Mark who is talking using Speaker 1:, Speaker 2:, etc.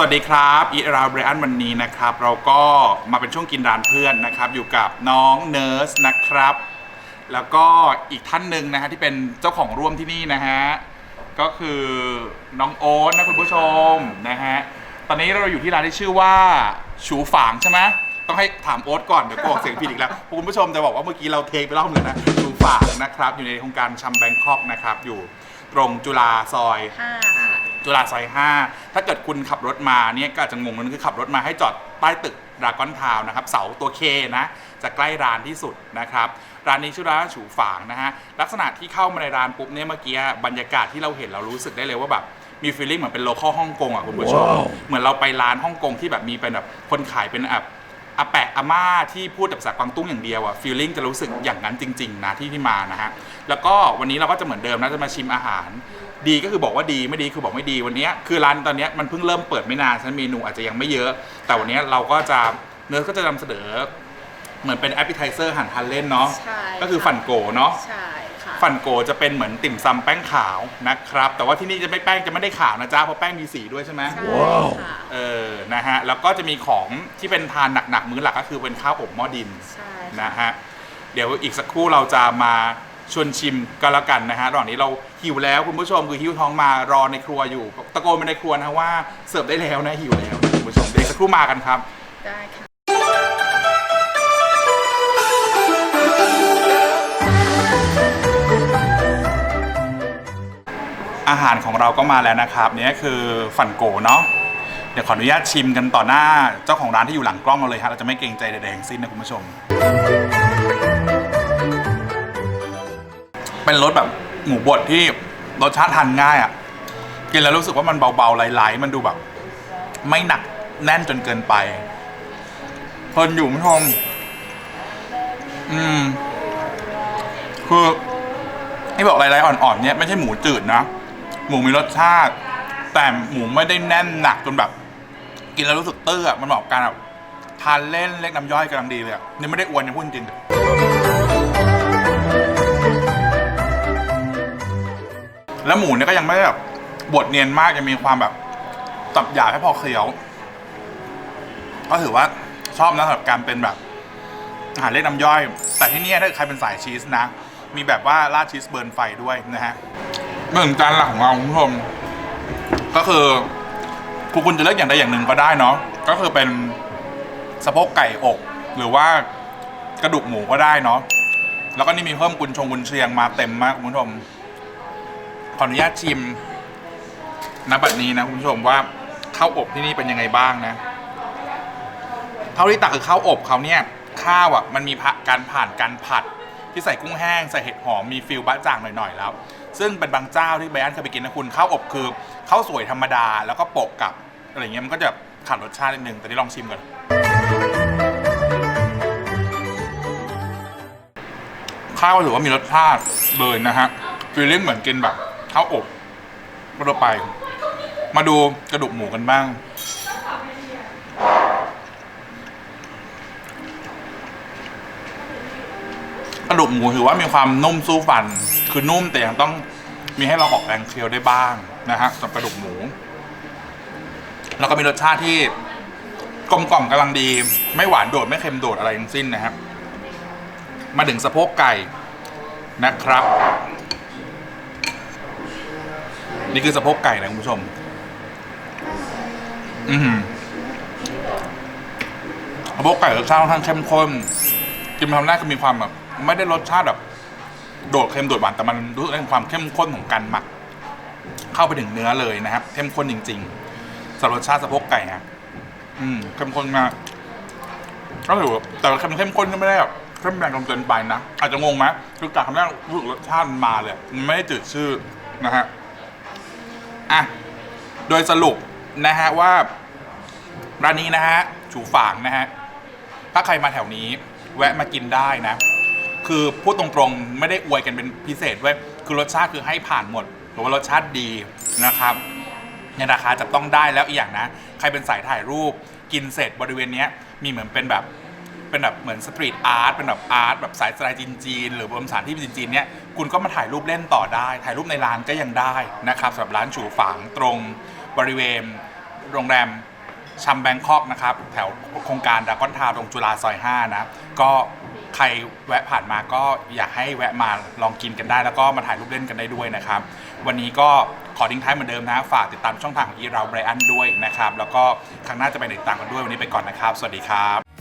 Speaker 1: สวัสดีครับอีราเบรอันวันนี้นะครับ เราก็มาเป็นช่วงกินร้านเพื่อนนะครับ อยู่กับน้องเนิร์สนะครับ แล้วก็อีกท่านหนึ่งนะฮะที่เป็นเจ้าของร่วมที่นี่นะฮะก็คือน้องโอ๊ตนะคุณผู้ชมนะฮะตอนนี้เราอยู่ที่ร้านที่ชื่อว่าฉูฝางใช่ไหมต้องให้ถามโอ๊ตก่อนเดี๋ยวโกรธเสียงผิดอีกแล้วคุณผู้ชมจะบอกว่าเมื่อกี้เราเทคไปรอบหนึงนะฉูฝางนะครับ อยู่ในโครงการชัมแบงคอกนะครับอยู่ตรงจุฬาซอย
Speaker 2: ห้าค่ะ
Speaker 1: จุฬาซอย5ถ้าเกิดคุณขับรถมาเนี่ยก็อาจจะงงนั่นคือขับรถมาให้จอดใต้ตึกดราก้อนทาวนะครับเสาตัวเคนะจะใกล้ร้านที่สุดนะครับร้านนี้ชื่อร้านฉูฝางนะฮะลักษณะที่เข้ามาในร้านปุ๊บเนี่ยเมื่อกี้บรรยากาศที่เราเห็นเรารู้สึกได้เลยว่าแบบมีฟีลลิ่งเหมือนเป็นโลคอลฮ่องกงอะคุณผู้ชมเหมือนเราไปร้านฮ่องกงที่แบบมีเป็นแบบคนขายเป็นแบบอาแปะอาม่าที่พูดแบบภาษากวางตุ้งอย่างเดียวอะฟีลลิ่งจะรู้สึกอย่างนั้นจริง ๆ นะที่ที่มานะฮะแล้วก็วันนี้เราก็จะเหมือนเดิมนะจะมาชิมอาหาร ดีก็คือบอกว่าดีไม่ดีคือบอกไม่ดีวันนี้คือร้านตอนนี้มันเพิ่งเริ่มเปิดไม่นานฉะนันเมนูอาจจะยังไม่เยอะ แต่วันนี้เราก็จะเนื้อก็จะนำเสนอเหมือนเป็นแอปเปิลไทเซอร์หันทานเล่นเนาะ
Speaker 2: ใช่
Speaker 1: ก็คือฟันโกเนาะ
Speaker 2: ใช่ค่ะ
Speaker 1: ฟันโกจะเป็นเหมือนติ่มซำแป้งขาวนะครับ แต่ว่าที่นี่จะไม่แป้งจะไม่ได้ขาวนะจ๊ะเพราะแป้งมีสีด้วยใช่ไหม
Speaker 2: ใช่ค่ะ
Speaker 1: เออนะฮะแล้วก็จะมีของที่เป็นทานหนักๆมื้อหลักก็คือเป็นข้าวอบหม้อดิน
Speaker 2: ใช่
Speaker 1: นะฮะเดี๋ยวอีกสักครู่เราจะมา ชวนชิมกันแล้วกันนะฮะระหว่างนี้เราหิวแล้วคุณผู้ชมคือหิวท้องมารอในครัวอยู่ ตะโกนไปในครัวนะว่าเสิร์ฟได้แล้วนะหิวแล้วคุณผู้ชมเดี๋ยวอีกสักครู่มากันครับ
Speaker 2: ได้ค่ะ
Speaker 1: อาหารของเราก็มาแล้วนะครับเนี่ยคือฝันโกเนาะเดี๋ยวขออนุญาตชิมกันต่อหน้าเจ้าของร้านที่อยู่หลังกล้องเราเลยฮะเราจะไม่เกรงใจใดๆทั้งสิ้นนะคุณผู้ชม เป็นรสแบบหมูบดที่รสชาติทานง่ายอะ่ะ กินแล้วรู้สึกว่ามันเบาๆไหลๆมันดูแบบ ไม่หนักแน่นจนเกินไปเพลินอยู่คุณผู้ชมอืม คือที่บอกไหลๆอ่อนๆเนี่ยไม่ใช่หมูจืดนะหมูมีรสชาติ แต่หมูไม่ได้แน่นหนักจนแบบ กินแล้วรู้สึกเตื้อมันเหมาะกับการแบบทานเล่นเล็กน้ำย่อยกำลังดีเลยอะนี่ไม่ได้อวยนะพูดจริง แล้วหมูเนี่ยก็ยังไม่ได้แบบบดเนียนมากยังมีความแบบตับหยาบให้พอเคี้ยว ก็ถือว่าชอบนะสำหรับการเป็นแบบอาหารเล็กน้ำย่อย แต่ที่นี่ถ้าใครเป็นสายชีสนะ มีแบบว่าราดชีสเบิร์นไฟด้วยนะฮะหนึ่งจานหลักของเราคุณผู้ชมก็คือคุณคุณจะเลือกอย่างใดอย่างหนึ่งก็ได้เนาะก็คือเป็นสะโพกไก่อก หรือว่ากระดูกหมูก็ได้เนาะแล้วก็นี่มีเพิ่มกุนชงกุนเชียงมาเต็มมากคุณผู้ชม ขออนุญาตชิมณบัดนี้นะคุณผู้ชมว่าข้าวอบที่นี่เป็นยังไงบ้างนะเท่าที่ตักคือข้าวอบเขาเนี่ยข้าวอะมันมีการผ่านการผัด ที่ใส่กุ้งแห้งใส่เห็ดหอมมีฟิลบะจ่างหน่อยๆแล้ว ซึ่งเป็นบางเจ้าที่ไบอันเคยไปกินนะคุณข้าวอบคือข้าวสวยธรรมดาแล้วก็โปะกับอะไรเงี้ยมันก็จะขาดรสชาตินิดนึงแต่ที่ลองชิมก่อนข้าวถือว่ามีรสชาติเลยนะฮะฟีลลิ่งเหมือนกินแบบ ข้าวอบทั่วไป มาดูกระดูกหมูกันบ้าง กระดูกหมูถือว่ามีความนุ่มสู้ฟัน คือนุ่มแต่ยังต้องมีให้เราออกแรงเคี้ยวได้บ้างนะฮะสำหรับกระดูกหมู แล้วก็มีรสชาติที่กลมกล่อมกำลังดี ไม่หวานโดดไม่เค็มโดดอะไรทั้งสิ้นนะครับ มาถึงสะโพกไก่นะครับ นี่คือสะโพกไก่นะคุณผู้ชม อือหือสะโพกไก่รสชาติค่อนข้างเข้มข้นกินไปทำแรกก็มีความแบบ ไม่ได้รสชาติแบบ โดดเค็มโดดหวานแต่มันรู้สึกถึงความเข้มข้นของการหมัก เข้าไปถึงเนื้อเลยนะครับ เข้มข้นจริงๆสำหรับรสชาติสะโพกไก่ฮะอืมเข้มข้นมากก็ถือว่าแต่ว่าเข้มเข้มข้นก็ไม่ได้แบบเข้มแรงจนเกินไปนะอาจจะงงไหมคือจากคำแรกรู้สึกรสชาติมันมาเลยมันไม่ได้จืดชืดนะฮะ อะ โดยสรุปนะฮะว่า ร้านนี้นะฮะฉูฝางนะฮะ ถ้าใครมาแถวนี้ แวะมากินได้นะ คือพูดตรงๆ ไม่ได้อวยกันเป็นพิเศษเว้ยคือรสชาติคือให้ผ่านหมดหรือว่ารสชาติดีนะครับในราคาจับต้องได้แล้วอีกอย่างนะ ใครเป็นสายถ่ายรูปกินเสร็จบริเวณเนี้ยมีเหมือนเป็นแบบ เป็นแบบเหมือนสตรีทอาร์ตเป็นแบบอาร์ตแบบสายสไตล์จีนๆหรือบนสถานที่จีนๆเนี้ยคุณก็มาถ่ายรูปเล่นต่อได้ ถ่ายรูปในร้านก็ยังได้นะครับสำหรับร้านฉูฝางตรงบริเวณโรงแรมชัมแบงคอกนะครับแถวโครงการดากอนทาวตรงจุฬาซอย 5 นะ ก็ใครแวะผ่านมาก็อยากให้แวะมาลองกินกันได้ แล้วก็มาถ่ายรูปเล่นกันได้ด้วยนะครับ วันนี้ก็ขอทิ้งท้ายเหมือนเดิมนะ ฝากติดตามช่องทางของอีเราไบรอันด้วยนะครับ แล้วก็ครั้งหน้าจะไปติดตามกันด้วยวันนี้ไปก่อนนะครับ สวัสดีครับ